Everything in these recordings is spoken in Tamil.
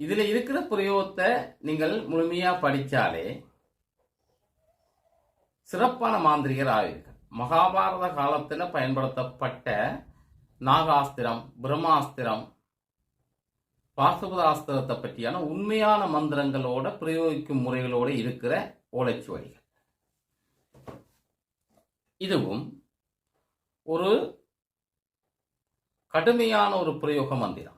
இதில் இருக்கிற பிரயோகத்தை நீங்கள் முழுமையாக படித்தாலே சிறப்பான மாந்திரிகர் ஆவீர்கள். மகாபாரத காலத்தில் பயன்படுத்தப்பட்ட நாகாஸ்திரம் பிரம்மாஸ்திரம் பாசுபதாஸ்திரத்தை பற்றியான உண்மையான மந்திரங்களோட பிரயோகிக்கும் முறைகளோட இருக்கிற ஓலைச்சுவடிகள். இதுவும் ஒரு கடுமையான ஒரு பிரயோக மந்திரம்.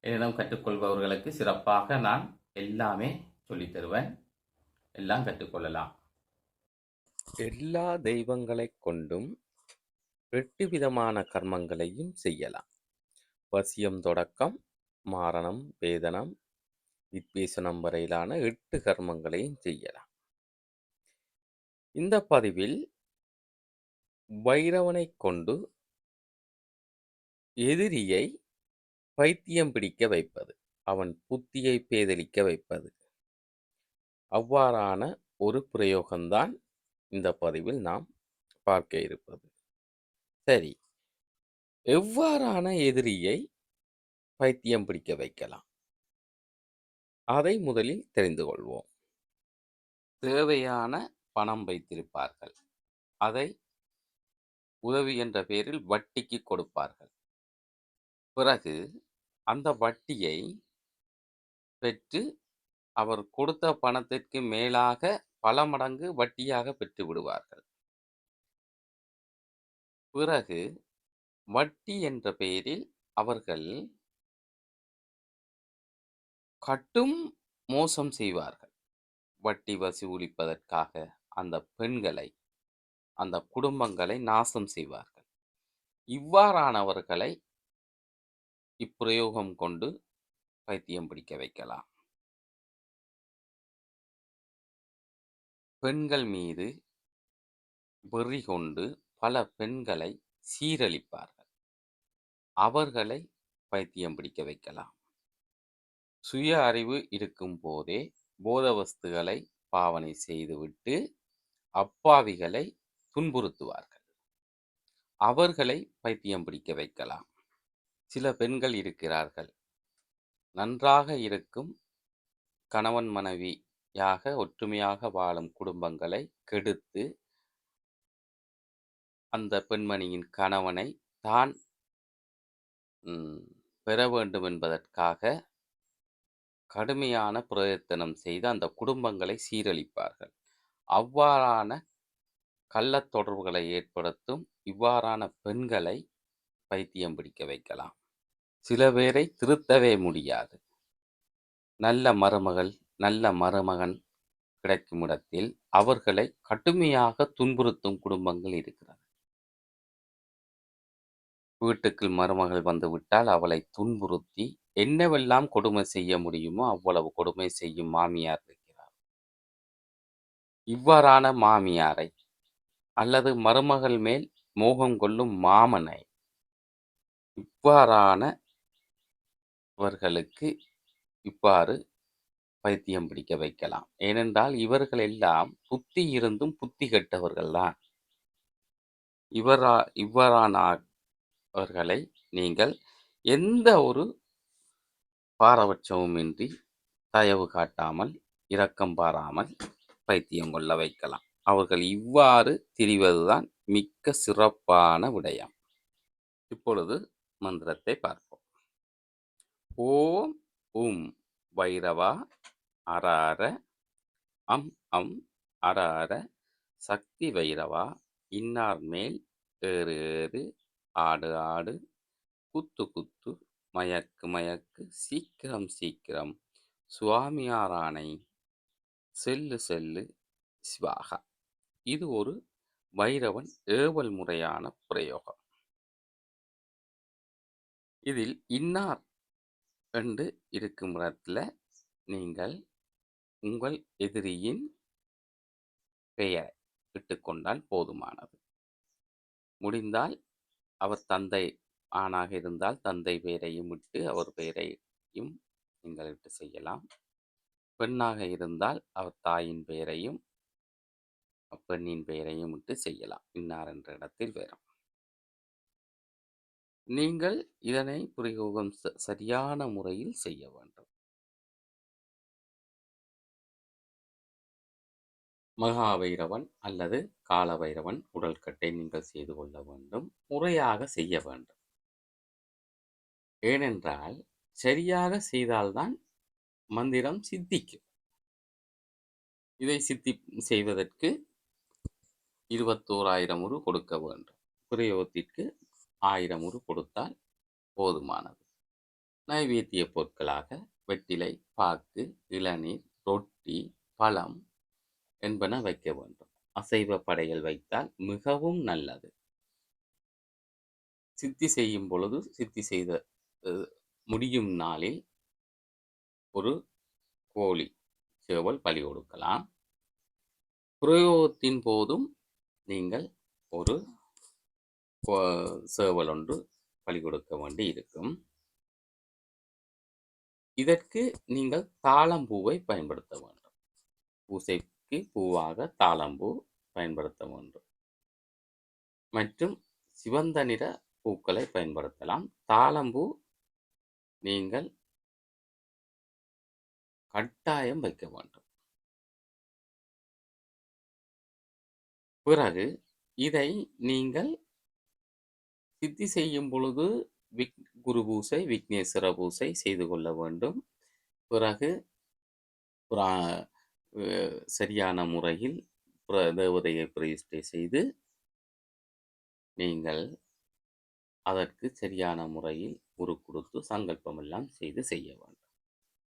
என்னிடம் கற்றுக்கொள்பவர்களுக்கு சிறப்பாக நான் எல்லாமே சொல்லித் தருவேன். எல்லாம் கற்றுக்கொள்ளலாம். எல்லா தெய்வங்களைக் கொண்டும் எட்டு விதமான கர்மங்களையும் செய்யலாம். வசியம் தொடக்கம் மாரணம் வேதனம் வித்வேசனம் வரையிலான எட்டு கர்மங்களையும் செய்யலாம். இந்த பதிவில் வைரவனைக் கொண்டு எதிரியை பைத்தியம் பிடிக்க வைப்பது அவன் புத்தியை பேதலிக்க வைப்பது. அவ்வாறான ஒரு பிரயோகம்தான் இந்த பதிவில் நாம் பார்க்க இருப்பது. சரி எவ்வாறான எதிரியை பைத்தியம் பிடிக்க வைக்கலாம்? அதை முதலில் தெரிந்து கொள்வோம். தேவையான பணம் வைத்திருப்பார்கள். அதை உதவி என்ற பெயரில் வட்டிக்கு கொடுப்பார்கள். பிறகு அந்த வட்டியை பெற்று அவர் கொடுத்த பணத்திற்கு மேலாக பல மடங்கு வட்டியாக பெற்று விடுவார்கள். பிறகு வட்டி என்ற பெயரில் அவர்கள் கட்டும் மோசம் செய்வார்கள். வட்டி வசூலிப்பதற்காக அந்த பெண்களை அந்த குடும்பங்களை நாசம் செய்வார்கள். இவ்வாறானவர்களை இப்பிரயோகம் கொண்டு பைத்தியம் பிடிக்க வைக்கலாம். பெண்கள் மீது வெறி கொண்டு பல பெண்களை சீரழிப்பார்கள். அவர்களை பைத்தியம் பிடிக்க வைக்கலாம். சுய அறிவு இருக்கும் போதே போத வஸ்துகளை பாவனை செய்துவிட்டு அப்பாவிகளை துன்புறுத்துவார்கள். அவர்களை பைத்தியம் பிடிக்க வைக்கலாம். சில பெண்கள் இருக்கிறார்கள். நன்றாக இருக்கும் கணவன் மனைவியாக ஒற்றுமையாக வாழும் குடும்பங்களை கெடுத்து அந்த பெண்மணியின் கணவனை தான் ம், பெற வேண்டும் என்பதற்காக கடுமையான பிரயத்தனம் செய்து அந்த குடும்பங்களை சீரழிப்பார்கள். அவ்வாறான கள்ளத் தொடர்புகளை ஏற்படுத்தும் இவ்வாறான பெண்களை பைத்தியம் பிடிக்க வைக்கலாம். சில பேரை திருத்தவே முடியாது. நல்ல மருமகள் நல்ல மருமகன் கிடைக்கும் இடத்தில் அவர்களை கடுமையாக துன்புறுத்தும் குடும்பங்கள் இருக்கிறது. வீட்டுக்குள் மருமகள் வந்து விட்டால் அவளை துன்புறுத்தி என்னவெல்லாம் கொடுமை செய்ய முடியுமோ அவ்வளவு கொடுமை செய்யும் மாமியார் இருக்கிறார். இவ்வாறான மாமியாரை அல்லது மருமகள் மேல் மோகம் கொள்ளும் மாமனை இவ்வாறான இவர்களுக்கு இவ்வாறு பைத்தியம் பிடிக்க வைக்கலாம். ஏனென்றால் இவர்கள் எல்லாம் புத்தி இருந்தும் புத்தி கெட்டவர்கள் தான் இவரா இவ்வாறானவர்களை நீங்கள் எந்த ஒரு பாரபட்சமுமின்றி தயவு காட்டாமல் இரக்கம் பாராமல் பைத்தியம் கொள்ள வைக்கலாம். அவர்கள் இவ்வாறு திரிவதுதான் மிக்க சிறப்பான விடயம். இப்பொழுது மந்திரத்தை பார்ப்போம். ஓம் உம் வைரவா அரார அம் அம் அரார சக்தி வைரவா இன்னார் மேல் ஏறு ஏறு ஆடு ஆடு குத்து குத்து மயக்கு மயக்கு சீக்கிரம் சீக்கிரம் சுவாமியாரானை செல்லு செல்லு சிவாகா. இது ஒரு வைரவன் ஏவல் முறையான பிரயோகம். இதில் இன்னார் என்று இருக்கும் இடத்துல நீங்கள் உங்கள் எதிரியின் பெயரை இட்டுக்கொண்டால் போதுமானது. முடிந்தால் அவர் தந்தை ஆணாக இருந்தால் தந்தை பெயரையும் விட்டு அவர் பெயரையும் நீங்கள் இட்டு செய்யலாம். பெண்ணாக இருந்தால் அவர் தாயின் பெயரையும் பெண்ணின் பெயரையும் விட்டு செய்யலாம். இன்னார் என்ற இடத்தில் வேறும். நீங்கள் இதனை பிரயோகம் ச- சரியான முறையில் செய்ய வேண்டும். மகாபைரவன் அல்லது காலபைரவன் உடல்கட்டை நீங்கள் செய்து கொள்ள வேண்டும். முறையாக செய்ய வேண்டும். ஏனென்றால் சரியாக செய்தால்தான் மந்திரம் சித்திக்கும். இதை சித்தி செய்வதற்கு இருபத்தோராயிரம் உரு கொடுக்க வேண்டும். பிரயோகத்திற்கு ஆயிரம் உரு கொடுத்தால் போதுமானது. நைவேத்திய பொருட்களாக வெற்றிலை பாக்கு இளநீர் ரொட்டி பழம் என்பன வைக்க வேண்டும். அசைவ படையல் வைத்தால் மிகவும் நல்லது. சித்தி செய்யும் பொழுது சித்தி செய்த முடியும் நாளில் ஒரு கோழி சேவல் பலி கொடுக்கலாம். பிரயோகத்தின் போதும் நீங்கள் ஒரு சேவல் ஒன்று பலி கொடுக்க வேண்டி இருக்கும். இதற்கு நீங்கள் தாளம்பூவை பயன்படுத்த வேண்டும். பூசைக்கு பூவாக தாளம்பூ பயன்படுத்த வேண்டும். மற்றும் சிவந்த நிற பூக்களை பயன்படுத்தலாம். தாளம்பூ நீங்கள் கட்டாயம் வைக்க வேண்டும். பிறகு இதை நீங்கள் சித்தி செய்யும் பொழுது விக் குரு பூசை விக்னேஸ்வர பூசை செய்து கொள்ள வேண்டும். பிறகு சரியான முறையில் தேவதையை பிரதிஷ்டை செய்து நீங்கள் அதற்கு சரியான முறையில் உரு கொடுத்து சங்கல்பம் எல்லாம் செய்து செய்ய வேண்டும்.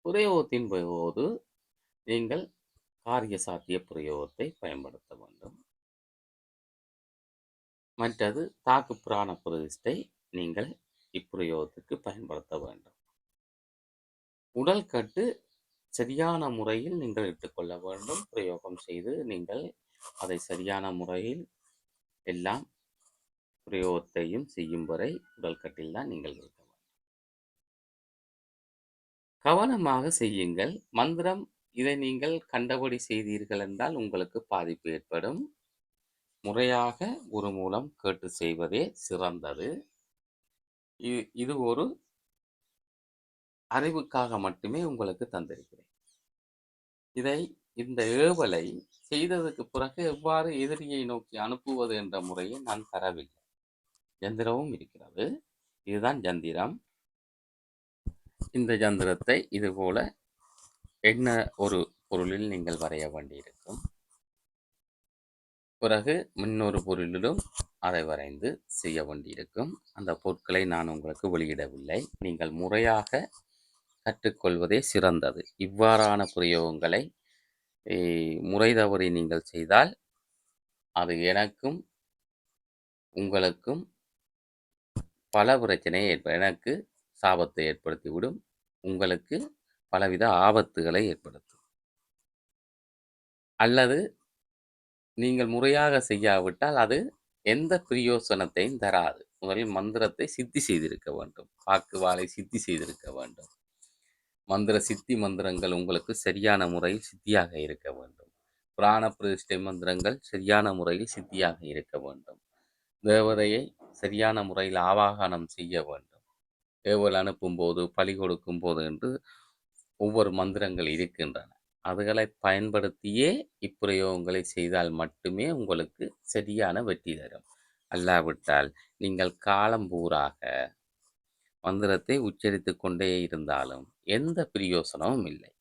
பிரயோகத்தின் போது நீங்கள் காரிய சாத்திய பிரயோகத்தை பயன்படுத்த வேண்டும். மற்றது தாக்கு புராண பிரதிஷ்டை நீங்கள் இப்பிரயோகத்துக்கு பயன்படுத்த வேண்டும். உடல் கட்டு சரியான முறையில் நீங்கள் இட்டுக்கொள்ள வேண்டும். பிரயோகம் செய்து நீங்கள் அதை சரியான முறையில் எல்லாம் பிரயோகத்தையும் செய்யும் வரை உடல் கட்டில் தான் நீங்கள் இருக்க வேண்டும். கவனமாக செய்யுங்கள். மந்திரம் இதை நீங்கள் கண்டபடி செய்தீர்கள் என்றால் உங்களுக்கு பாதிப்பு ஏற்படும். முறையாக ஒரு மூலம் கேட்டு செய்வதே சிறந்தது. இது ஒரு அறிவுக்காக மட்டுமே உங்களுக்கு தந்திருக்கிறேன். இதை இந்த ஏவலை செய்ததுக்கு பிறகு எவ்வாறு எதிரியை நோக்கி அனுப்புவது என்ற முறையை நான் தரவில்லை. எந்திரமும் இருக்கிறது. இதுதான் ஜந்திரம் இந்த ஜந்திரத்தை இதுபோல என்ன ஒரு பொருளில் நீங்கள் வரைய வேண்டியிருக்கும்? பிறகு இன்னொரு பொருளிலும் அதை வரைந்து செய்ய வேண்டியிருக்கும். அந்த பொருட்களை நான் உங்களுக்கு வெளியிடவில்லை. நீங்கள் முறையாக கற்றுக்கொள்வதே சிறந்தது. இவ்வாறான பிரயோகங்களை முறை தவறி நீங்கள் செய்தால் அது எனக்கும் உங்களுக்கும் பல பிரச்சனையை ஏற்ப எனக்கு சாபத்தை ஏற்படுத்திவிடும். உங்களுக்கு பலவித ஆபத்துகளை ஏற்படுத்தும். அல்லது நீங்கள் முறையாக செய்யாவிட்டால் அது எந்த பிரயோசனத்தையும் தராது. முதலில் மந்திரத்தை சித்தி செய்திருக்க வேண்டும். பாக்கு வாளை சித்தி செய்திருக்க வேண்டும். மந்திர சித்தி மந்திரங்கள் உங்களுக்கு சரியான முறையில் சித்தியாக இருக்க வேண்டும். பிராண பிரதிஷ்டை மந்திரங்கள் சரியான முறையில் சித்தியாக இருக்க வேண்டும். தேவதையை சரியான முறையில் ஆவாகனம் செய்ய வேண்டும். ஏவல் அனுப்பும் போது பலி கொடுக்கும் போது என்று ஒவ்வொரு மந்திரங்கள் இருக்கின்றன. அதுகளை பயன்படுத்தியே இப்பிரயோகங்களை செய்தால் மட்டுமே உங்களுக்கு சரியான வெற்றி தரும். அல்லாவிட்டால் நீங்கள் காலம் பூராக மந்திரத்தை உச்சரித்து கொண்டே இருந்தாலும் எந்த பிரயோசனமும் இல்லை.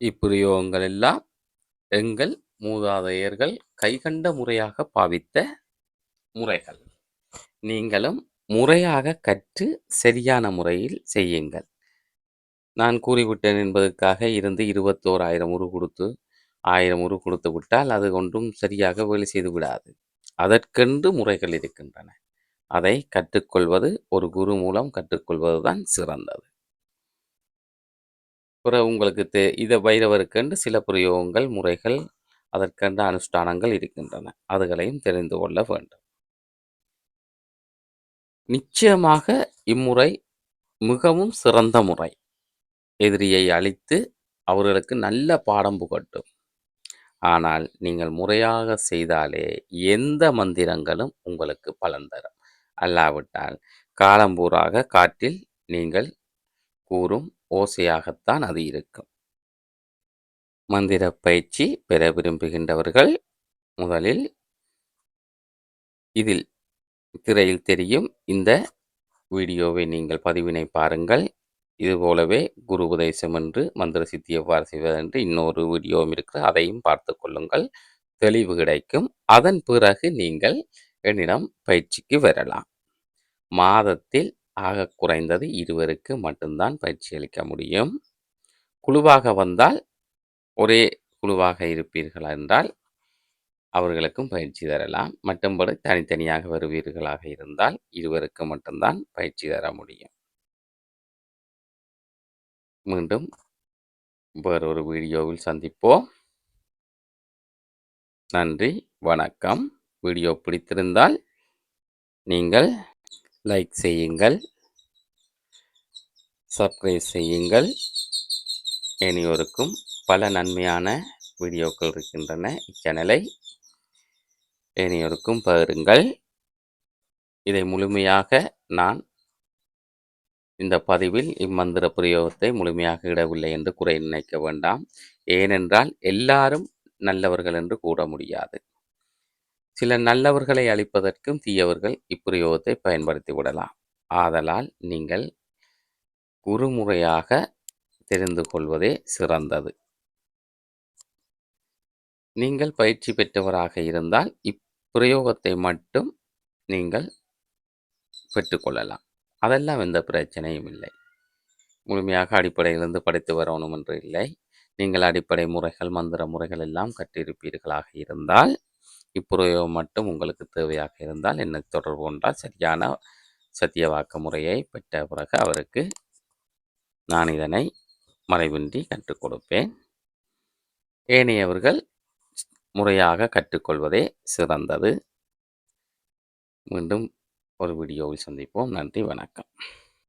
இப்பிரயோகங்கள் எல்லாம் எங்கள் மூதாதையர்கள் கைகண்ட முறையாக பாவித்த முறைகள். நீங்களும் முறையாக கற்று சரியான முறையில் செய்யுங்கள். நான் கூறிவிட்டேன் என்பதற்காக இருந்து இருபத்தோராயிரம் உரு கொடுத்து ஆயிரம் உரு கொடுத்து விட்டால் அது ஒன்றும் சரியாக வேலை செய்து விடாது. அதற்கென்று முறைகள் இருக்கின்றன. அதை கற்றுக்கொள்வது ஒரு குரு மூலம் கற்றுக்கொள்வது தான் சிறந்தது. பிற உங்களுக்கு தே இதை வைரவருக்கென்று சில பிரயோகங்கள் முறைகள் அதற்கென்ற அனுஷ்டானங்கள் இருக்கின்றன. அதுகளையும் தெரிந்து கொள்ள வேண்டும். நிச்சயமாக இம்முறை மிகவும் சிறந்த முறை. எதிரியை அழித்து அவர்களுக்கு நல்ல பாடம் புகட்டும். ஆனால் நீங்கள் முறையாக செய்தாலே எந்த மந்திரங்களும் உங்களுக்கு பலன் தரும். அல்லாவிட்டால் காலம்பூராக காற்றில் நீங்கள் கூறும் ஓசையாகத்தான் அது இருக்கும். மந்திர பயிற்சி பெற விரும்புகின்றவர்கள் முதலில் இதில் திரையில் தெரியும் இந்த வீடியோவை நீங்கள் பதிவினை பாருங்கள். இதுபோலவே குரு உபதேசம் என்று மந்திர சித்தி எவ்வாறு செய்வதென்று இன்னொரு வீடியோவும் இருக்கிறது அதையும் பார்த்து கொள்ளுங்கள். தெளிவு கிடைக்கும். அதன் பிறகு நீங்கள் என்னிடம் பயிற்சிக்கு வரலாம். மாதத்தில் ஆக குறைந்தது இருவருக்கு மட்டும்தான் பயிற்சி அளிக்க முடியும். குழுவாக வந்தால் ஒரே குழுவாக இருப்பீர்கள் என்றால் அவர்களுக்கும் பயிற்சி தரலாம். மற்றும்படி தனித்தனியாக வருவீர்களாக இருந்தால் இருவருக்கு மட்டும்தான் பயிற்சி தர முடியும். மீண்டும் வேறொரு வீடியோவில் சந்திப்போம். நன்றி வணக்கம். வீடியோ பிடித்திருந்தால் நீங்கள் லைக் செய்யுங்கள் சப்ஸ்கிரைப் செய்யுங்கள். இனியோருக்கும் பல நன்மையான வீடியோக்கள் இருக்கின்றன இச்சேனலை. இனியோருக்கும் பகிருங்கள். இதை முழுமையாக நான் இந்த பதிவில் இம்மந்திர பிரயோகத்தை முழுமையாக இடவில்லை என்று குறை நினைக்க வேண்டாம். ஏனென்றால் எல்லாரும் நல்லவர்கள் என்று கூற முடியாது. சில நல்லவர்களை அழிப்பதற்கும் தீயவர்கள் இப்பிரயோகத்தை பயன்படுத்தி விடலாம். ஆதலால் நீங்கள் குறுமுறையாக தெரிந்து கொள்வதே சிறந்தது. நீங்கள் பயிற்சி பெற்றவராக இருந்தால் இப்பிரயோகத்தை மட்டும் நீங்கள் பெற்றுக்கொள்ளலாம் அதெல்லாம் எந்த பிரச்சனையும் இல்லை. முழுமையாக அடிப்படையிலிருந்து படித்து வரணும் என்று இல்லை. நீங்கள் அடிப்படை முறைகள் மந்திர முறைகள் எல்லாம் கற்றிருப்பீர்களாக இருந்தால் இப்பிரயோகம் மட்டும் உங்களுக்கு தேவையாக இருந்தால் என்னை தொடர்பு கொண்டால் சரியான சத்தியவாக்க முறையை பெற்ற பிறகு அவருக்கு நான் இதனை மறைவின்றி கற்றுக் கொடுப்பேன். ஏனையவர்கள் முறையாக கற்றுக்கொள்வதே சிறந்தது. மீண்டும் ஒரு வீடியோவில் சந்திப்போம். நன்றி வணக்கம்.